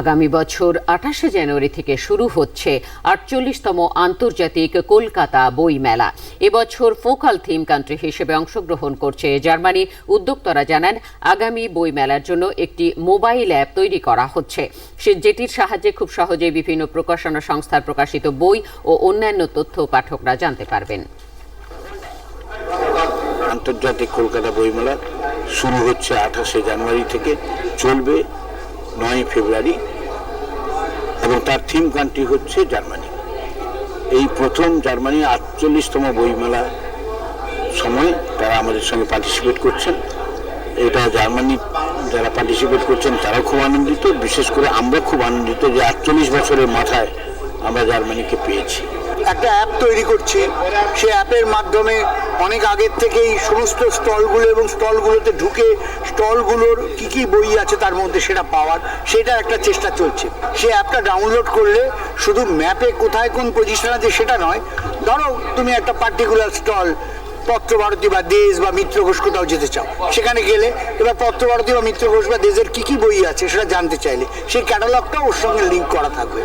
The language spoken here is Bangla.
আগামী বছর আঠাশে জানুয়ারি থেকে শুরু হচ্ছে আটচল্লিশতম আন্তর্জাতিক কলকাতা বই মেলা এবছর ফোকাল থিম কান্ট্রি হিসেবে অংশগ্রহণ করছে জার্মানি। উদ্যোক্তারা জানান, আগামী বই মেলার জন্য একটি মোবাইল অ্যাপ তৈরি করা হচ্ছে। সে যেটির সাহায্যে খুব সহজেই বিভিন্ন প্রকাশনা সংস্থার প্রকাশিত বই ও অন্যান্য তথ্য পাঠকরা জানতে পারবেন। আন্তর্জাতিক কলকাতা বইমেলা শুরু হচ্ছে আঠাশে জানুয়ারি থেকে, চলবে নয় ফেব্রুয়ারি এবং তার থিম কান্ট্রি হচ্ছে জার্মানি। এই প্রথম জার্মানি আটচল্লিশতম বইমেলা সময় তারা আমাদের সঙ্গে পার্টিসিপেট করছেন। এটা জার্মানি যারা পার্টিসিপেট করছেন, তারাও খুব আনন্দিত। বিশেষ করে আমরা খুব আনন্দিত যে আটচল্লিশ বছরের মাথায় আমরা জার্মানিকে পেয়েছি। একটা অ্যাপ তৈরি করছে। সে অ্যাপের মাধ্যমে অনেক আগের থেকেই সমস্ত স্টলগুলো এবং স্টলগুলোতে ঢুকে স্টলগুলোর কি কি বই আছে তার মধ্যে সেটা পাওয়ার সেটা একটা চেষ্টা চলছে। সে অ্যাপটা ডাউনলোড করলে শুধু ম্যাপে কোথায় কোন পজিশন আছে সেটা নয়, ধরো তুমি একটা পার্টিকুলার স্টল পত্রভারতী বা দেশ বা মিত্র ঘোষ কোথাও যেতে চাও, সেখানে গেলে এবার পত্রভারতী বা মিত্র ঘোষ বা দেশের কি কি বই আছে সেটা জানতে চাইলে, সেই ক্যাটালগটাও ওর সঙ্গে লিঙ্ক করা থাকবে।